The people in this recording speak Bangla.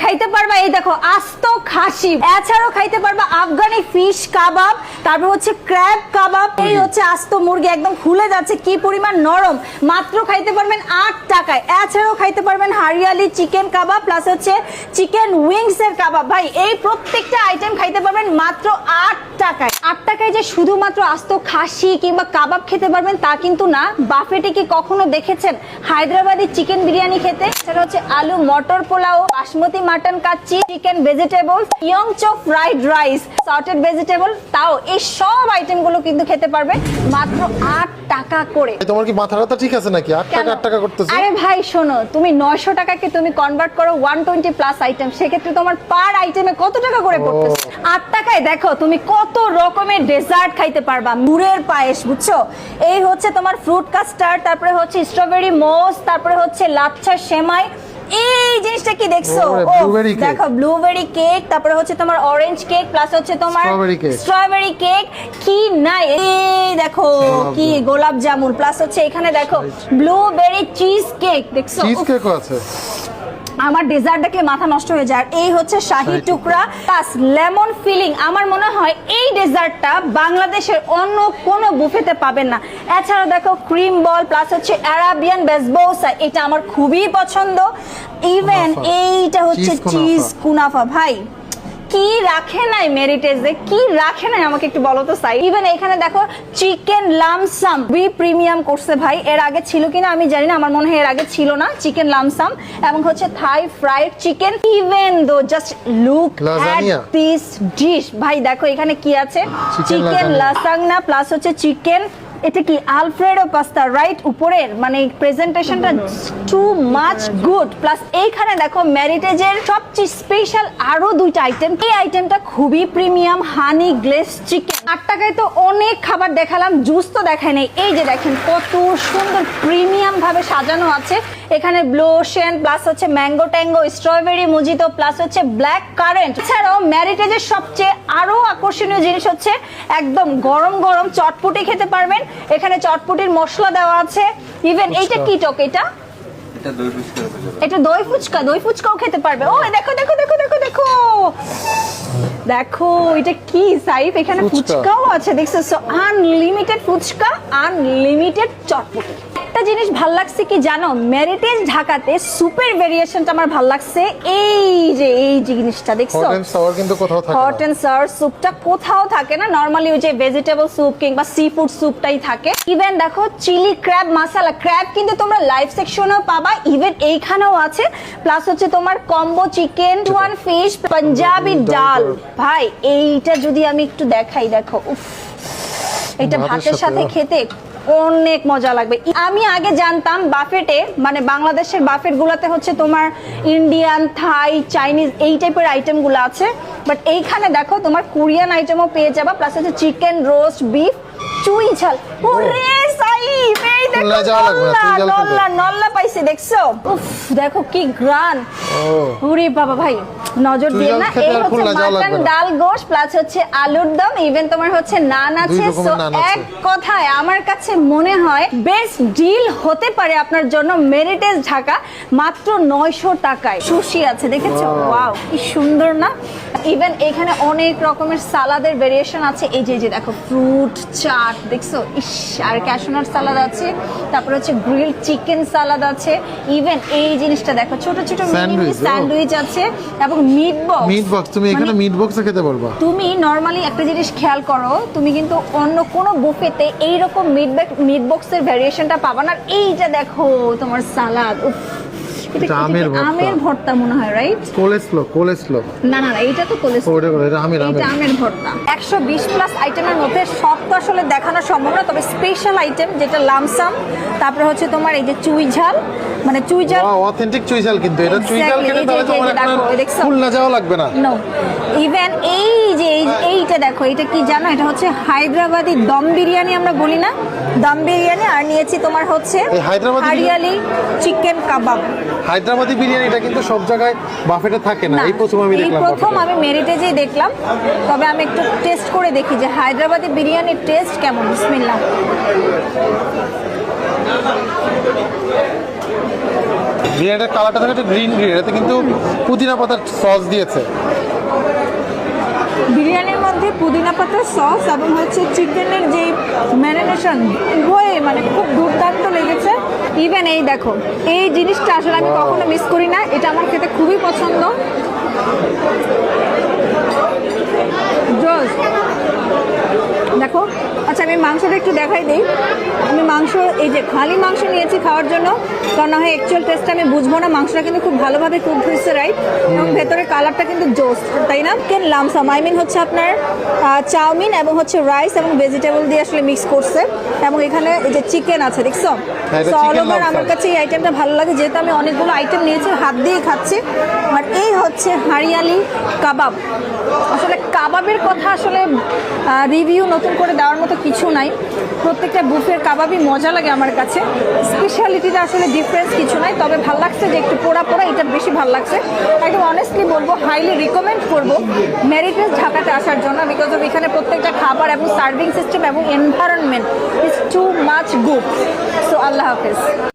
খাইতে পারবা। এই দেখো আস্ত খাসি। এছাড়াও খাইতে পারবা আফগানি ফিশ কাবাব তারপর হচ্ছে ক্র্যাব কাবাব এই হচ্ছে আস্ত মুরগি একদম খুলে যাচ্ছে কি পরিমাণ নরম। মাত্র খাইতে পারবেন আট টাকায়। এছাড়াও খাইতে পারবেন হারিয়ালি চিকেন কাবাব প্লাস হচ্ছে চিকেন উইংস এর কাবাব ভাই এই প্রত্যেকটা আইটেম খাইতে পারবেন মাত্র আট টাকায়। আট টাকায় যে শুধুমাত্র আস্ত খাসি কিংবা কাবাব খেতে পারবেন তা কিন্তু না। বাফেটে কি কখনো দেখেছেন হায়দ্রাবাদি চিকেন বিরিয়ানি খেতে? সেটা হচ্ছে আলু মটর pulao basmati mutton kacchi chicken vegetable Yangchow fried rice sorted vegetable তাও এই সব আইটেমগুলো কিন্তু খেতে পারবে মাত্র আট টাকা করে। তোমার কি মাথা ব্যথা ঠিক আছে নাকি? আট টাকা আট টাকা করতেছো? আরে ভাই শোনো তুমি নয়শো টাকাকে তুমি কনভার্ট করো ওয়ান টোয়েন্টি প্লাস আইটেম সেক্ষেত্রে তোমার পার আইটেমে কত টাকা করে পড়তেছে? আট টাকায় দেখো তুমি কত রকমের ডেজার্ট খাইতে পারবা। মুড়ের পায়েস বুঝছ? এই হচ্ছে তোমার ফ্রুট কাস্টার্ড তারপরে হচ্ছে স্ট্রবেরি মোস তারপরে হচ্ছে লাচ্ছা সেমাই এই জিনিসটা কি দেখছ। দেখো ব্লুবেরি কেক তারপরে হচ্ছে তোমার অরেঞ্জ কেক প্লাস হচ্ছে তোমার স্ট্রবেরি কেক কি নাই এই দেখো কি গোলাপ জামুন প্লাস হচ্ছে এখানে দেখো ব্লুবেরি চিজ কেক দেখছ? চিজ কেকও আছে। আমার ডেজার্ট মাথা নষ্ট হয়ে যায়। আর এই হচ্ছে শাহি শাহি টুকরা। প্লাস লেমন ফিলিং আমার মনে হয় এই ডেজার্টটা বাংলাদেশের অন্য কোনো বুফেতে পাবেন না। এছাড়া দেখো ক্রিম বল প্লাস হচ্ছে অ্যারাবিয়ান বেসবোসা এটা আমার খুবই পছন্দ। ইভেন এইটা হচ্ছে চিজ কুনাফা। ভাই কি রাখে নাই মেরিটেজে কি রাখে নাই? আমাকে একটু বলো তো সাই। ইভেন এখানে দেখো চিকেন লামসাম। বি প্রিমিয়াম করছে ভাই। এর আগে ছিল কিনা আমি জানি না। আমার মনে হয় এর আগে ছিল না চিকেন লামসাম। এবং হচ্ছে Thai fried chicken. Even though just look Lasagna। This dish ভাই দেখো এখানে কি আছে? চিকেন। লাসাংনা প্লাস হচ্ছে চিকেন এটা কি আলফ্রেডো পাস্তা রাইট উপরের মানে প্রেজেন্টেশনটা টু মাচ গুড প্লাস এইখানে দেখো ম্যারিটেজের সবচেয়ে স্পেশাল আরও দুইটা আইটেম এই আইটেমটা খুবই প্রিমিয়াম হানি গ্লেস চিকেন আট টাকায় তো অনেক খাবার দেখালাম জুস তো দেখায় নেই। এই যে দেখেন কত সুন্দর প্রিমিয়াম ভাবে সাজানো আছে। এখানে ব্লু ওশেন প্লাস হচ্ছে mango tango strawberry mojito plus হচ্ছে ব্ল্যাক কারেন্ট এছাড়াও ম্যারিটেজের সবচেয়ে আরও আকর্ষণীয় জিনিস হচ্ছে একদম গরম গরম চটপটি খেতে পারবেন। এখানে চটপটির মশলা দেওয়া আছে। ইভেন এইটা কি টক এটা? এটা দই ফুচকা দই ফুচকাও খেতে পারবে। ও দেখো দেখো দেখো দেখো দেখো। দেখো এটা কি সাইফ? এখানে ফুচকাও আছে দেখছ? আনলিমিটেড ফুচকা আনলিমিটেড চটপটি। একটা জিনিস ভালো লাগছে কি জানো? মেরিটেজ ঢাকাতে সুপের ভেরিয়েশনটা আমার ভালো লাগছে। এই যে এই জিনিসটা দেখছ? হট এন্ড সাওয়ার কিন্তু কোথাও থাকে হট এন্ড সাওয়ার স্যুপটা কোথাও থাকে না। নরমালি ওই যে ভেজিটেবল স্যুপ কিংবা সি ফুড স্যুপটাই থাকে। ইভেন দেখো চিলি ক্র্যাব মাসালা ক্র্যাব কিন্তু তোমরা লাইভ সেকশনেও পাবা। ইভেন এইখানেও আছে। প্লাস হচ্ছে তোমার combo chicken one fish Punjabi ডাল ভাই এইটা যদি আমি একটু দেখাই দেখো উফ। এটা ভাতের সাথে খেতে অনেক মজা লাগবে। আমি আগে জানতাম বাফেটে মানে বাংলাদেশের বাফেট গুলাতে হচ্ছে তোমার ইন্ডিয়ান থাই চাইনিজ এই টাইপের আইটেমগুলো আছে। বাট এইখানে দেখো তোমার কোরিয়ান আইটেমও পেয়ে যাবা প্লাস হচ্ছে চিকেন রোস্ট বিফ চুই ঝাল। ওরে সাইব এই দেখো খুলনা যাওয়া লাগবে না, নল্লা চুই ঝাল খেতে। নল্লা নল্লা দেখছ? উফ দেখো কি গ্রান ওরে বাবা ভাই নজর চুই না এই হচ্ছে মাটন ডাল গোশ প্লাস হচ্ছে আলুর দম ইভেন তোমার হচ্ছে নান আছে। সো এক কথায় আমার কাছে মনে হয় বেস্ট ডিল হতে পারে আপনার জন্য মেরিটেজ ঢাকা মাত্র নয়শো টাকায়। সুশি আছে দেখেছ. ওয়াও কি সুন্দর না? ইভেন এখানে অনেক রকমের সালাদের ভেরিয়েশন আছে। এই যে এই যে দেখো ফ্রুট চাট দেখছ? ইস আর ক্যাশনার সালাদ আছে তারপর হচ্ছে গ্রিল চিকেন সালাদ আছে ইভেন এই জিনিসটা দেখো ছোট ছোট মিনি oh. স্যান্ডউইচ আছে এবং মিট বক্স মিট বক্স তুমি এখানে মিট বক্সে খেতে পারবা। তুমি নরমালি একটা জিনিস খেয়াল করো তুমি কিন্তু অন্য কোনো বুফেতে এইরকম মিট মিট বক্সের ভেরিয়েশনটা পাবা না। আর এইটা দেখো তোমার সালাদ উফ। এটা এটা আমের ভর্তা। আমের ভর্তা মনে হয় রাইট কোলেস্লো কোলেস্লো। না না এইটা তো ওটা এটা আমের ভর্তা। প্লাস আইটেমের মধ্যে সব তো আসলে দেখানো সম্ভব না তবে স্পেশাল আইটেম যেটা লামসাম তারপরে হচ্ছে তোমার এই যে চুই ঝাল মানে চুই ঝাল অথেন্টিক চুই ঝাল কিন্তু এটা চুই ঝাল Exactly, খেতে এই যে- তাহলে তোমার এই যে এখন দেখো, দেখছ? খুলনা যাওয়া লাগবে না। নো ইভেন এই যে এই- এইটা দেখো এটা কি জানো? এটা হচ্ছে হায়দ্রাবাদি দম বিরিয়ানি আমরা বলি না। দম বিরিয়ানি আর নিয়েছি তোমার হচ্ছে হায়দ্রাবাদি হারিয়ালি চিকেন কাবাব। হায়দ্রাবাদি বিরিয়ানিটা কিন্তু সব জায়গায় বাফেটে থাকে না। এই প্রথম আমি দেখলাম প্রথম আমি মেরিটে মেরিটেজেই দেখলাম। তবে আমি একটু টেস্ট করে দেখি যে হায়দ্রাবাদি বিরিয়ানির টেস্ট কেমন। বিসমিল্লাহ। বিরিয়ানিটার কালারটা থাকে একটা গ্রিন গ্রিন এটা কিন্তু পুদিনা পাতার সস দিয়েছে। বিরিয়ানির মধ্যে পুদিনা পাতার সস এবং হচ্ছে চিকেনের যে ম্যারিনেশন উভয়ে মানে খুব দুর্দান্ত লেগেছে। ইভেন এই দেখো এই জিনিসটা আসলে আমি কখনো মিস করি না এটা আমার খেতে খুবই পছন্দ। দেখো আমি মাংসটা একটু দেখাই দিই। আমি মাংস এই যে খালি মাংস নিয়েছি খাওয়ার জন্য কারণ না হয় অ্যাকচুয়াল টেস্টটা আমি বুঝব না মাংসটা কিন্তু খুব ভালোভাবে কুক হয়েছে রাইট এবং ভেতরের কালারটা কিন্তু জোস তাই না? কেন লামসাম আই মিন হচ্ছে আপনার চাউমিন এবং হচ্ছে রাইস এবং ভেজিটেবল দিয়ে আসলে মিক্স করছে। এবং এখানে এই যে চিকেন আছে দেখছ? হ্যাঁ, chicken over লামসাম। আমার কাছে এই আইটেমটা ভালো লাগে যেহেতু আমি অনেকগুলো আইটেম নিয়েছি হাত দিয়ে খাচ্ছি। আর এই হচ্ছে হারিয়ালি কাবাব। আসলে কাবাবের কথা আসলে রিভিউ নতুন করে দেওয়ার মতো কিছু নাই। প্রত্যেকটা বুফের কাবাবই মজা লাগে আমার কাছে। স্পেশালিটিতে আসলে ডিফারেন্স কিছু নাই, তবে ভালো লাগছে যে একটু পোড়া পোড়া, এটা বেশি ভালো লাগছে। একদম অনেস্টলি বলব হাইলি রিকমেন্ড করব মেরিটেস ঢাকাতে আসার জন্য বিকজ অফ এখানে প্রত্যেকটা খাবার এবং সার্ভিং সিস্টেম এবং environment is too much good so আল্লাহ হাফেজ।